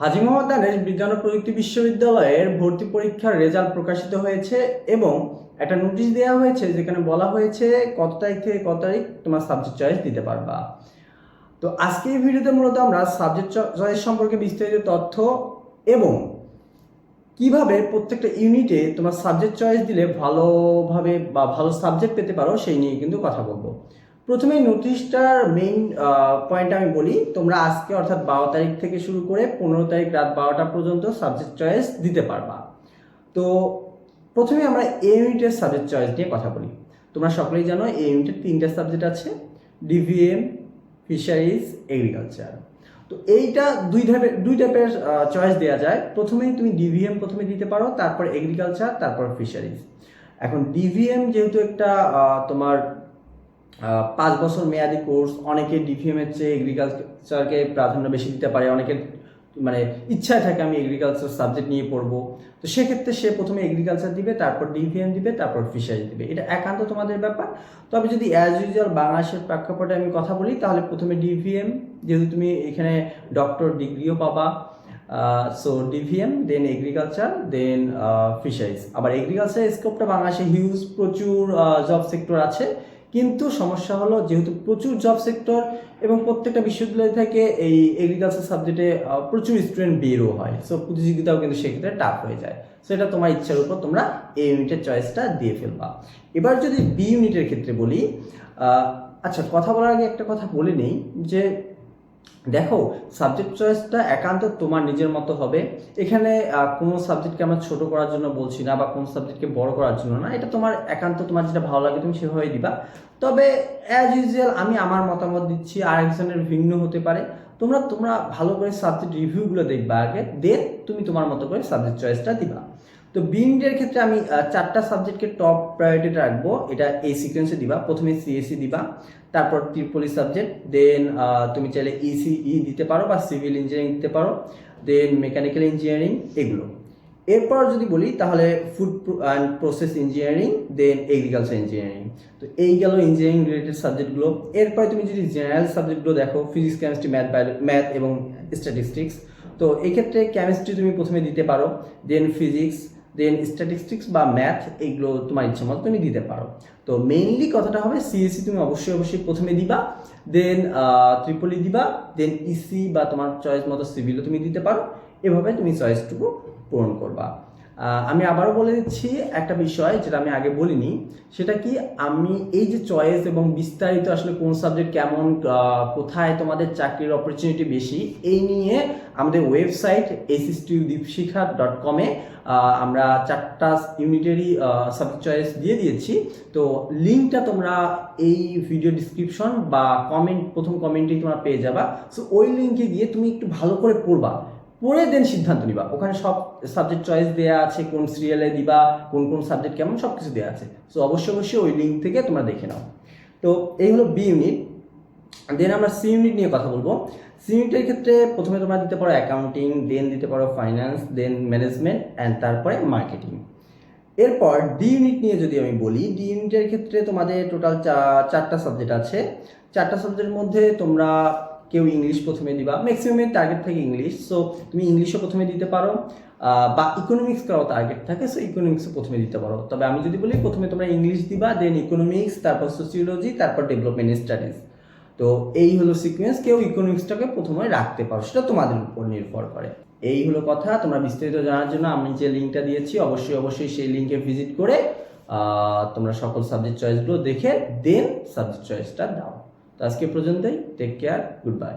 হাজি মোহাম্মদ দানেশ বিজ্ঞান ও প্রযুক্তি বিশ্ববিদ্যালয়ের ভর্তি পরীক্ষার রেজাল্ট প্রকাশিত হয়েছে এবং একটা নোটিশ দেওয়া হয়েছে যেখানে বলা হয়েছে কত তারিখ থেকে কত তারিখ তোমার সাবজেক্ট চয়েস দিতে পারবা। তো আজকে এই ভিডিওতে মূলত আমরা সাবজেক্ট চয়েস সম্পর্কে বিস্তারিত তথ্য এবং কীভাবে প্রত্যেকটা ইউনিটে তোমার সাবজেক্ট চয়েস দিলে ভালোভাবে বা ভালো সাবজেক্ট পেতে পারো সেই নিয়ে কিন্তু কথা বলব। প্রথমে নোটিশটার মেইন পয়েন্ট আমি বলি, তোমরা আজকে অর্থাৎ বারো তারিখ থেকে শুরু করে পনেরো তারিখ রাত বারোটা পর্যন্ত সাবজেক্ট চয়েস দিতে পারবা। তো প্রথমে আমরা এ ইউনিটের সাবজেক্ট চয়েস নিয়ে কথা বলি। তোমরা সকলেই জানো এ ইউনিটের তিনটা সাবজেক্ট আছে ডিভিএম ফিশারিজ এগ্রিকালচার তো এইটা দুই টাইপের দুই টাইপের চয়েস দেওয়া যায়। প্রথমেই তুমি ডিভিএম প্রথমে দিতে পারো, তারপর এগ্রিকালচার তারপর ফিশারিজ এখন ডিভিএম যেহেতু একটা তোমার পাঁচ বছর মেয়াদি কোর্স, অনেকে ডিভিএম এর চেয়ে এগ্রিকালচারকে প্রাধান্য বেশি দিতে পারে, অনেকের মানে ইচ্ছায় থাকে আমি এগ্রিকালচার সাবজেক্ট নিয়ে পড়ব। তো সেক্ষেত্রে সে প্রথমে এগ্রিকালচার দিবে, তারপর ডিভিএম দিবে, তারপর ফিশারি দিবে। এটা একান্ত তোমাদের ব্যাপার। তবে যদি অ্যাজ ইউজুয়াল বাংলাদেশের প্রেক্ষাপটে আমি কথা বলি, তাহলে প্রথমে ডিভিএম যেহেতু তুমি এখানে ডক্টর ডিগ্রিও পাবা so DVM then agriculture then fisheries আবার এগ্রিকালচার স্কোপটা বাংলাদেশে হিউজ প্রচুর জব সেক্টর আছে। কিন্তু সমস্যা হলো যেহেতু প্রচুর জব সেক্টর এবং প্রত্যেকটা বিশ্ববিদ্যালয় থেকে এই এগ্রিকালচার সাবজেক্টে প্রচুর স্টুডেন্ট বেরও হয়। সো প্রতিযোগিতাও কিন্তু সেক্ষেত্রে টাফ হয়ে যায়। সো এটা তোমার ইচ্ছার উপর তোমরা এ ইউনিটের চয়েসটা দিয়ে ফেলবা। এবার যদি বি ইউনিটের ক্ষেত্রে বলি আচ্ছা কথা বলার আগে একটা কথা বলে নেই যে দেখো সাবজেক্ট চয়েসটা একান্ত তোমার নিজের মতো হবে। এখানে কোনো সাবজেক্টকে আমরা ছোট করার জন্য বলছি না বা কোন সাবজেক্টকে বড় করার জন্য না। এটা তোমার একান্ত, তোমার যেটা ভালো লাগে তুমি সেভাবে দিবা। তবে অ্যাজ ইউজুয়াল আমি আমার মতামত দিচ্ছি আর একজনের ভিন্ন হতে পারে। তোমরা তোমরা ভালো করে সাবজেক্ট রিভিউগুলো দেখবা আগে দেন তুমি তোমার মতো করে সাবজেক্ট চয়েসটা দিবা। তো বিএনডির ক্ষেত্রে আমি চারটা সাবজেক্টকে টপ প্রায়োরিটি রাখব। এটা এই সিকোয়েন্সে দিবা। প্রথমে সিএসসি দিবা। তারপর ত্রিপলি সাবজেক্ট দেন তুমি চাইলে ইসিই দিতে পারো বা সিভিল ইঞ্জিনিয়ারিং দিতে পারো। দেন মেকানিক্যাল ইঞ্জিনিয়ারিং এগুলো। এরপর যদি বলি, তাহলে food and process engineering then agriculture engineering তো এই গেল ইঞ্জিনিয়ারিং রিলেটেড সাবজেক্টগুলো এরপরে তুমি যদি জেনারেল সাবজেক্টগুলো দেখো ফিজিক্স কেমিস্ট্রি ম্যাথ ম্যাথ এবং স্ট্যাটিস্টিক্স তো এক্ষেত্রে কেমিস্ট্রি তুমি প্রথমে দিতে পারো। দেন ফিজিক্স দেন স্ট্যাটিস্টিক্স বা ম্যাথ এইগুলো তোমার ইচ্ছে মতো তুমি দিতে পারো। তো মেইনলি কথাটা হবে সিএসসি তুমি অবশ্যই অবশ্যই প্রথমে দিবা দেন ত্রিপলি দিবা দেন ইসি বা তোমার চয়েস মতো সিভিলও তুমি দিতে পারো। এভাবে তুমি চয়েসটুকু পূরণ করবা। আমি আবারও বলে দিচ্ছি একটা বিষয় যেটা আমি আগে বলিনি। সেটা কি আমি এই যে চয়েস এবং বিস্তারিত আসলে কোন সাবজেক্ট কেমন কোথায় তোমাদের চাকরির অপরচুনিটি বেশি, এই নিয়ে আমাদের ওয়েবসাইট এসিস্টিউ দীপশিখা ডট কমে আমরা চারটা ইউনিটারি সাবজেক্ট চয়েস দিয়ে দিয়েছি। তো লিঙ্কটা তোমরা এই ভিডিও ডিসক্রিপশন বা কমেন্ট প্রথম কমেন্টেই তোমরা পেয়ে যাবা। সো ওই লিঙ্কে গিয়ে তুমি একটু ভালো করে পড়বা। পড়ে দেন সিদ্ধান্ত নিবা। ওখানে সব সাবজেক্ট চয়েস দেওয়া আছে, কোন সিরিয়ালে দিবা, কোন কোন সাবজেক্ট কেমন সব কিছু দেওয়া আছে। সো অবশ্যই অবশ্যই ওই লিঙ্ক থেকে তোমরা দেখে নাও। তো, এই হলো বি ইউনিট দেন আমরা সি ইউনিট নিয়ে কথা বলব। সি ইউনিটের ক্ষেত্রে প্রথমে তোমরা দিতে পারো অ্যাকাউন্টিং দেন দিতে পারো ফাইন্যান্স দেন ম্যানেজমেন্ট অ্যান্ড তারপরে মার্কেটিং এরপর ডি ইউনিট নিয়ে যদি আমি বলি ডি ইউনিটের ক্ষেত্রে তোমাদের টোটাল চারটা সাবজেক্ট আছে। চারটা সাবজেক্টের মধ্যে তোমরা কেউ ইংলিশ প্রথমে দিবা। ম্যাক্সিমামের টার্গেট থাকে ইংলিশ। সো তুমি ইংলিশও প্রথমে দিতে পারো বা ইকোনমিক্স করাও টার্গেট থাকে সো ইকোনমিক্সও প্রথমে দিতে পারো। তবে আমি যদি বলি, প্রথমে তোমরা ইংলিশ দিবা দেন ইকোনমিক্স তারপর সোসিওলজি তারপর ডেভেলপমেন্ট স্টাডিজ তো এই হলো সিকোয়েন্স কেউ ইকোনমিক্সটাকে প্রথমে রাখতে পারো, সেটা তোমাদের উপর নির্ভর করে। এই হলো কথা, তোমরা বিস্তারিত জানার জন্য আমি যে লিঙ্কটা দিয়েছি, অবশ্যই অবশ্যই সেই লিঙ্কে ভিজিট করে তোমরা সকল সাবজেক্ট চয়েসগুলো দেখে দেন সাবজেক্ট চয়েসটা দাও। আজকে পর্যন্তই টেক কেয়ার গুড বাই